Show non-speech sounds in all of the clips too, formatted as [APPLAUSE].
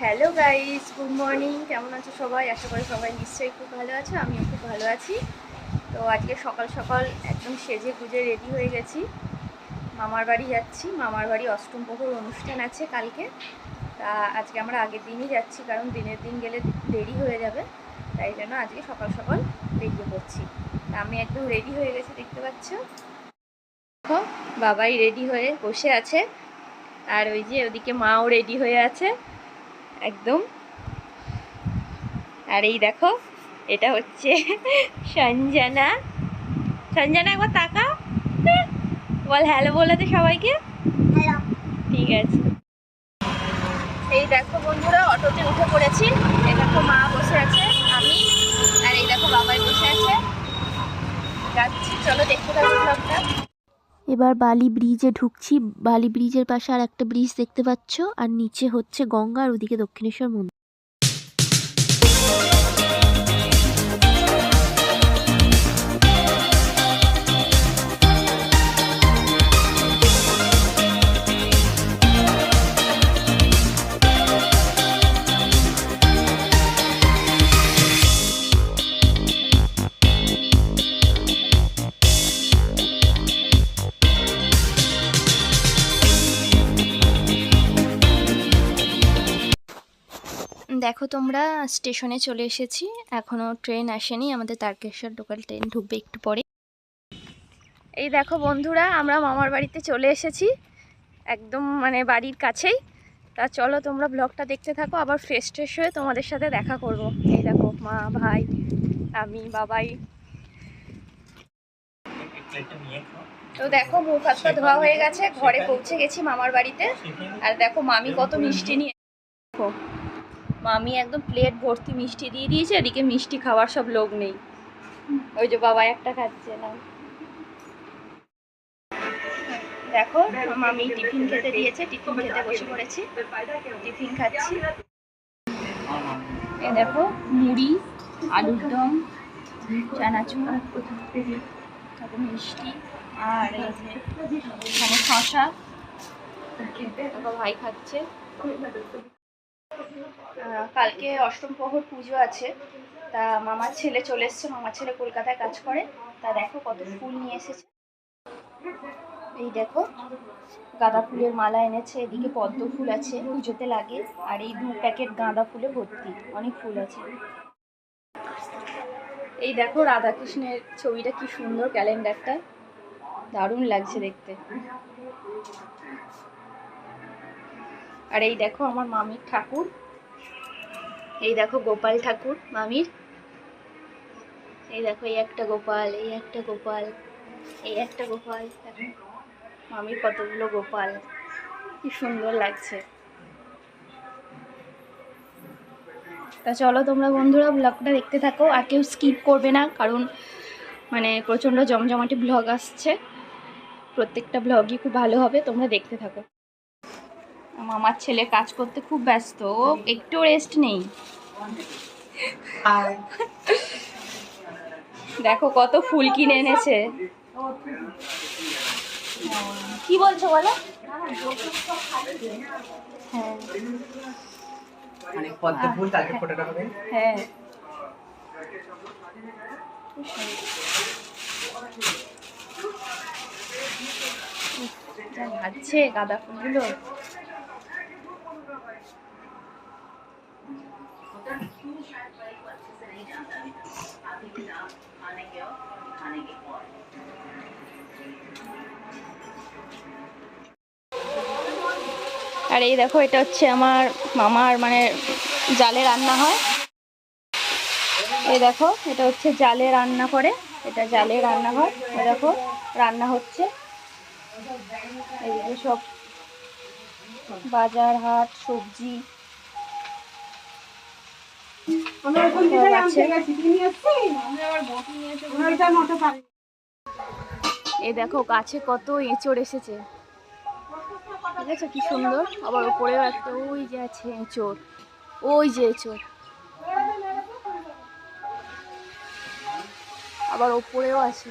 Hello guys good morning কেমন আছো সবাই? আশা করি সবাই নিশ্চয়ই খুব ভালো আছো, আমিও খুব ভালো আছি। তো আজকে সকাল সকাল একদম সেজে গুজে রেডি হয়ে গেছি। মামার বাড়ি যাচ্ছি। মামার বাড়ি অষ্টম প্রহর অনুষ্ঠান আছে কালকে। তা আজকে আমরা আগের দিনই যাচ্ছি, কারণ দিনের দিন গেলে দেরি হয়ে যাবে। তাই জন্য আজকে সকাল সকাল বেরিয়ে পড়ছি তা আমি একদম রেডি হয়ে গেছি, দেখতে পাচ্ছ? দেখো, বাবাই রেডি হয়ে বসে আছে। আর ওই যে ওদিকে মাও রেডি হয়ে আছে। একদম। আর এই দেখো এটা হচ্ছে [LAUGHS] সঞ্জনা। সঞ্জনা একবার তাকা বল হ্যালো বলে তো সবাইকে। ঠিক আছে। এই দেখো বন্ধুরা অটোতে উঠে পড়েছি এই দেখো মা বসে আছে আমি আর এই দেখো বাবাই বসে আছে যাচ্ছি চলো দেখতে থাকো ব্লগটা এবার বালি ব্রিজে ঢুকছি। বালি ব্রিজের পাশে আর একটা ব্রিজ দেখতে পাচ্ছ। আর নিচে হচ্ছে গঙ্গা আর ওদিকে দক্ষিণেশ্বর মন্দির। দেখো তোমরা, স্টেশনে চলে এসেছি। এখনও ট্রেন আসেনি, আমাদের তারকেশ্বর লোকাল ট্রেন ঢুকবে একটু পরে। এই দেখো বন্ধুরা, আমরা মামার বাড়িতে চলে এসেছি। একদম মানে বাড়ির কাছেই। তা চলো তোমরা ব্লগটা দেখতে থাকো, আবার ফ্রেশ ট্রেশ হয়ে তোমাদের সাথে দেখা করব। এই দেখো মা, ভাই, আমি, বাবাই। তো দেখো মুখ হাত পা ধোয়া হয়ে গেছে, ঘরে পৌঁছে গেছি মামার বাড়িতে। আর দেখো মামি কত মিষ্টি নিয়ে দেখো মামি একদম প্লেট ভর্তি মিষ্টি দিয়ে দিয়েছে, এদিকে মিষ্টি খাওয়ার সব লোক নেই। ওই যে বাবা একটা খাচ্ছে না দেখো, মামি টিফিন খেতে দিয়েছে, টিফিন খেতে বসে পড়েছি। টিফিন খাচ্ছি। এ দেখো, মুড়ি, আলুর দম, চানাচুর, তারপর মিষ্টি, আর এখানে শশা ভাই খাচ্ছে। কালকে অষ্টম প্রহর পুজো আছে। তা মামার ছেলে চলে এসছে, মামার ছেলে কলকাতায় কাজ করে। তা দেখো কত ফুল নিয়ে এসেছে। এই দেখো, গাঁদা ফুলের মালা এনেছে, এদিকে পদ্ম ফুল আছে, পুজোতে লাগে। আর এই দু প্যাকেট গাঁদা ফুলে ভর্তি, অনেক ফুল আছে। এই দেখো রাধাকৃষ্ণের ছবিটা কি সুন্দর, ক্যালেন্ডারটা। দারুণ লাগছে দেখতে। আর এই দেখো আমার মামির ঠাকুর। এই দেখো গোপাল ঠাকুর, মামির। এই দেখো এই একটা গোপাল, এই একটা গোপাল, এই একটা গোপাল। মামির কতগুলো গোপাল, কি সুন্দর লাগছে। তা চলো তোমরা বন্ধুরা ব্লগটা দেখতে থাকো, আর কেউ স্কিপ করবে না, কারণ মানে প্রচণ্ড জমজমাটি ব্লগ আসছে। প্রত্যেকটা ব্লগই খুব ভালো হবে, তোমরা দেখতে থাকো। আমার ছেলে কাজ করতে খুব ব্যস্ত ও একটু রেস্ট নেই। দেখো কত ফুল কিনে এনেছে। কি বলছো বলো? হ্যাঁ মানে হ্যাঁ। যা লাগছে গাঁদা ফুলগুলো। আর এই দেখো, এটা হচ্ছে আমার মামার মানে জালে রান্না হয় এই দেখো, এটা হচ্ছে জালে রান্না করে, এটা জালে রান্না হয় এই দেখো, রান্না হচ্ছে এইদিকে সব বাজার হাট, সবজি। এই দেখো গাছে কত এঁচড় এসেছে। ঠিক আছে কি সুন্দর। আবার ওপরেও একটা ওই যে আছে এঁচড়। ওই যে এঁচড়। আবার ওপরেও আছে।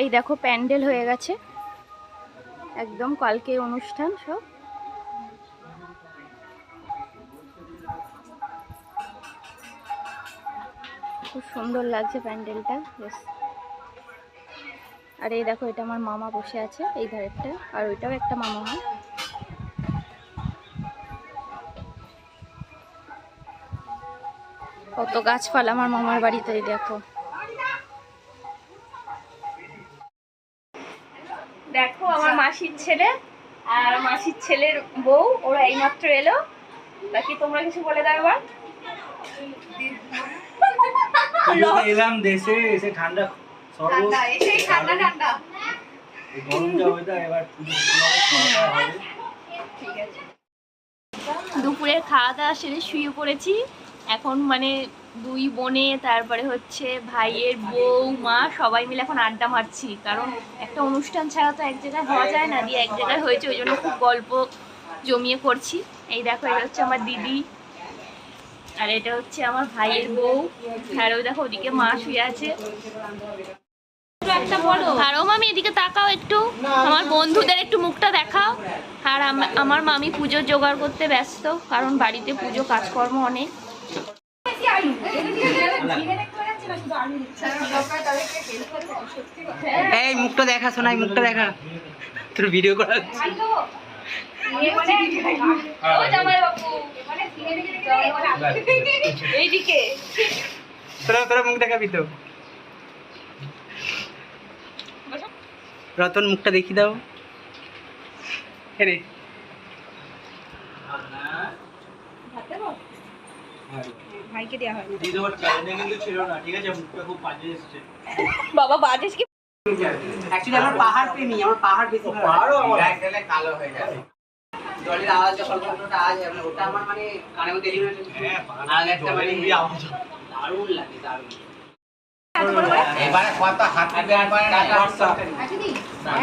এই দেখো প্যান্ডেল হয়ে গেছে। একদম কালকে অনুষ্ঠান সব। খুব সুন্দর লাগছে প্যান্ডেলটা বেশ। আর এই দেখো এটা আমার মামা বসে আছে এই ধারেরটা আর ওইটাও একটা মামা। হয় কত গাছপালা আমার মামার বাড়িতে এই দেখো। দেখো আমার মাসির ছেলে আর মাসির ছেলের বউ ওরা এইমাত্র এলো। বাকি তোমরা কিছু বলে দাও এবার। পুজোতে এলাম দেশে এসে ঠান্ডা সর্ব ঠান্ডা ঠান্ডা গরম যা ওয়েদার এবার পুজো কীভাবে খাওয়া দাওয়া হবে। ঠিক আছে। দুপুরের খাওয়া দাওয়া সেরে শুয়ে পড়েছি। এখন মানে দুই বোনে তারপরে হচ্ছে ভাইয়ের বউ মা সবাই মিলে এখন আড্ডা মারছি। কারণ একটা অনুষ্ঠান ছাড়া তো এক জায়গায় হওয়া যায় না দিয়ে এক জায়গায় হয়েছে ওই জন্য খুব গল্প জমিয়ে করছি। এই দেখো এটা হচ্ছে আমার দিদি। আর এটা হচ্ছে আমার ভাইয়ের বউ। আর ওই দেখো ওদিকে মা শুয়ে আছে। একটা বলো আর ও মামি এদিকে তাকাও একটু। আমার বন্ধুদের একটু মুখটা দেখাও। আর আমার মামি পুজোর জোগাড় করতে ব্যস্ত কারণ বাড়িতে পুজো কাজকর্ম অনেক। এই মুখটা দেখা শোনাই মুখটা দেখা। তোর ভিডিও করা। এইদিকে। তোরা তোরা মুখ দেখাবি তো। রতন মুখটা দেখি দাও। রে। ভাইকে দেওয়া হয় বাবা বাজেস কি? অ্যাকচুয়ালি আমার পাহাড় প্রেমী আমার পাহাড় বেশি ভালো পাহাড়ও আমার কালো হয়ে যাবে জলের আওয়াজ ওটা আওয়াজ মানে ওটা আমার মানে কানের মধ্যে হ্যাঁ আর একটা মানে আওয়াজ দারুণ লাগে দারুণ। এবারে কত হাত দেওয়ার পরে না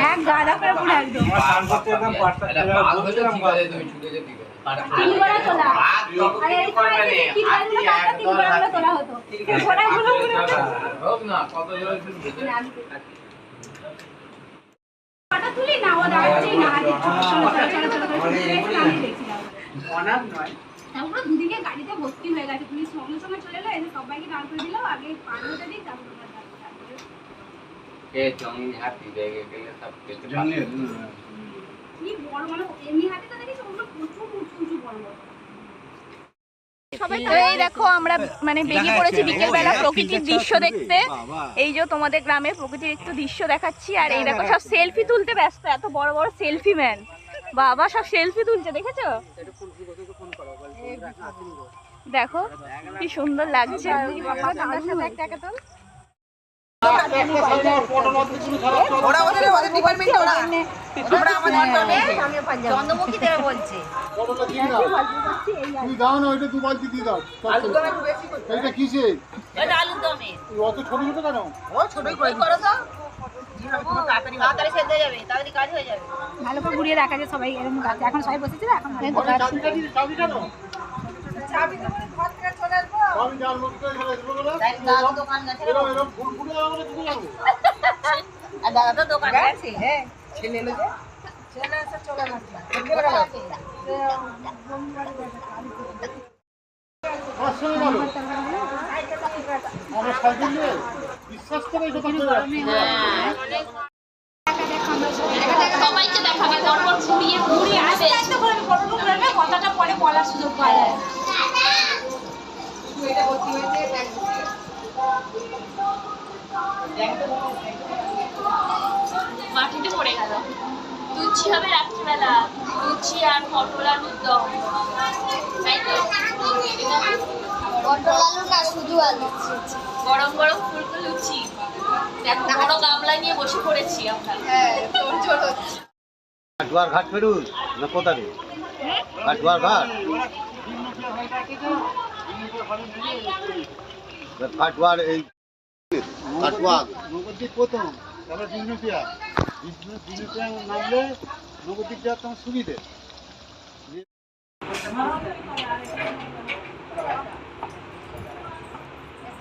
এক গাদা করে পুরো একদম। হলে বলছিলাম, ঠিক আছে তুমি ছুটে যেতে ঠিক তিনবার তোলা। আরে কিছু করবে নে, হাত। দিয়ে তোলা হতো। ছড়াইগুলো পুরো হোক না কত জোরে তুমি তুলি না ও দাঁড়াচ্ছেই না আগে ছোট ছোট ছোট ছোট ছোট করে দেখছি আমি দেখছিলাম অনাম নয়। তারপরে দুদিকে গাড়িতে ভর্তি হয়ে গেছে। পুলিশ সঙ্গে সঙ্গে চলে এলো এসে সবাইকে দাঁড় করে দিল আগে পার দিই তারপরে ওরা দাঁড় করে। তারপরে কে জঙ্গি হাতি দেখে গেলে সব কিছু কি বড় মানে এমনি হাতে তো দেখেছি? ওগুলো প্রচুর উঁচু উঁচু বড় বড়। এই দেখো আমরা মানে বেরিয়ে পড়েছি বিকেল বেলা প্রকৃতির দৃশ্য দেখতে। এই যে তোমাদের গ্রামের প্রকৃতির একটু দৃশ্য দেখাচ্ছি আর এই দেখো সব সেলফি তুলতে ব্যস্ত এত বড় বড় সেলফি ম্যান বাবা সব সেলফি তুলছে দেখেছ? দেখো কি সুন্দর লাগছে। তুমি দাও না ওইটা দু বালতি দিয়ে দাও। এইটা কিসে অত ছোট ছোট কেন? ভালো করে ঘুরিয়ে দেখা যায় সবাই এরকম গাছে এখন সবাই বসেছে না এখন ওটা চাবিটা দিবি, চাবি কেন? চাবি যার মুখ করে চলে আসব। করে। সবাইকে দেখাবে পরপর ঘুরিয়ে ঘুরিয়ে আসবে কথাটা পরে বলার সুযোগ পাওয়া যায় মাটিতে পড়ে গেল। লুচি হবে রাত্রিবেলা। লুচি আর পটল আলুর দম তাই তো? গরম গরম ফুলকো লুচি। দেখো বড় গামলা নিয়ে বসে পড়েছি আমরা। কাটুয়ার ঘাট ফেরুন না কোথায় কাটুয়ার ঘাট? কাটুয়ার এই কাটুয়ার নগরদ্বীপ প্রথম তারপর বিষ্ণুপিয়া। বিষ্ণুপিয়া নামলে নগরদ্বীপ যাওয়ার তোমার সুবিধে ওদের লুকিয়ে লুকিয়ে দিচ্ছে বাবা, সতেরো বার ঘুরেছে আঠারো বার পাক দিচ্ছে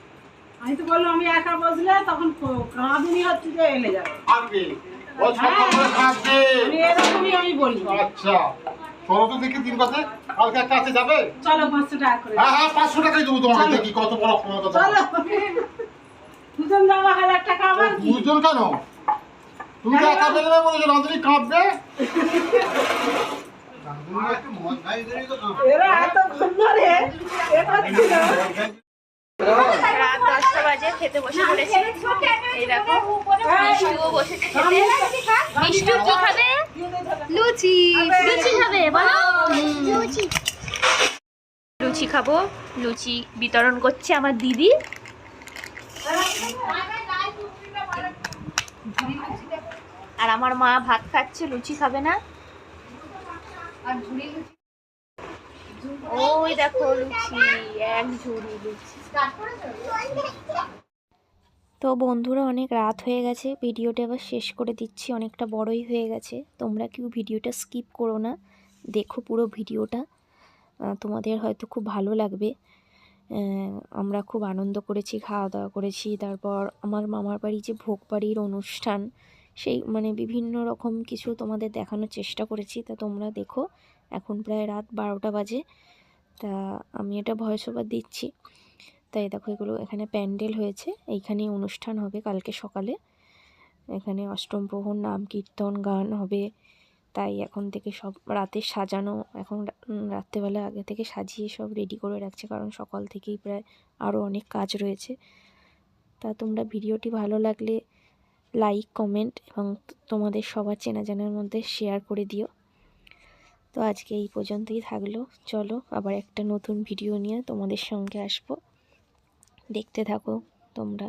আমি তো বললাম আমি একা বসলে তখন কাঁদুনি হচ্ছে যে এলে যাবে। ও সতেরো আমি এরকমই আমি বলি। আচ্ছা। চলো তো দেখি তিন কথা কালকে একটা আছে যাবে? চলো পাঁচশো টাকা করে। হ্যাঁ হ্যাঁ পাঁচশো টাকাই দেবো তোমাকে। চলো। দেখি কত বড় ক্ষমতা চলো। তোমার। দুজন যাওয়া হাজার টাকা আমার কি? দুজন কেন? তুমি তো একা বেরোবে বলেছ রাঁধুনি কাঁদবে? এরা এত ঘুরে এটা ছিল রাত দশটা বাজে খেতে বসে লুচি খাবে লুচি লুচি খাব লুচি বিতরণ করছে আমার দিদি আর আমার মা ভাত খাচ্ছে, লুচি খাবে না। ওই দেখো লুচি, এক ঝুড়ি তো বন্ধুরা, অনেক রাত হয়ে গেছে। ভিডিওটা এবার শেষ করে দিচ্ছি। অনেকটা বড়ই হয়ে গেছে। তোমরা কেউ ভিডিওটা স্কিপ করো না। দেখো পুরো ভিডিওটা। তোমাদের হয়তো খুব ভালো লাগবে। আমরা খুব আনন্দ করেছি, খাওয়া দাওয়া করেছি। তারপর আমার মামার বাড়ি যে ভোগ বাড়ির অনুষ্ঠান, সেই মানে বিভিন্ন রকম কিছু তোমাদের দেখানোর চেষ্টা করেছি। তা তোমরা দেখো। এখন প্রায় রাত বারোটা বাজে। তা আমি এটা ভয়েস ওভার দিচ্ছি। তাই দেখো এগুলো এখানে প্যান্ডেল হয়েছে। এইখানেই অনুষ্ঠান হবে কালকে সকালে। এখানে অষ্টম প্রহর, নাম কীর্তন, গান হবে। তাই এখন থেকে সব রাতে সাজানো, এখন রাত্রেবেলা আগে থেকে সাজিয়ে সব রেডি করে রাখছে। কারণ সকাল থেকেই প্রায় আরও অনেক কাজ রয়েছে। তা তোমরা ভিডিওটি ভালো লাগলে লাইক কমেন্ট এবং তোমাদের সবার চেনা জানার মধ্যে শেয়ার করে দিও। তো আজকে এই পর্যন্তই থাকল। চলো আবার একটা নতুন ভিডিও নিয়ে তোমাদের সঙ্গে আসব। দেখতে থাকো তোমরা।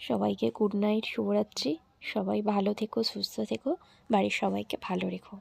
সবাইকে গুড নাইট শুভরাত্রি। সবাই ভালো থেকো, সুস্থ থেকো। বাড়ির সবাইকে ভালো রেখো।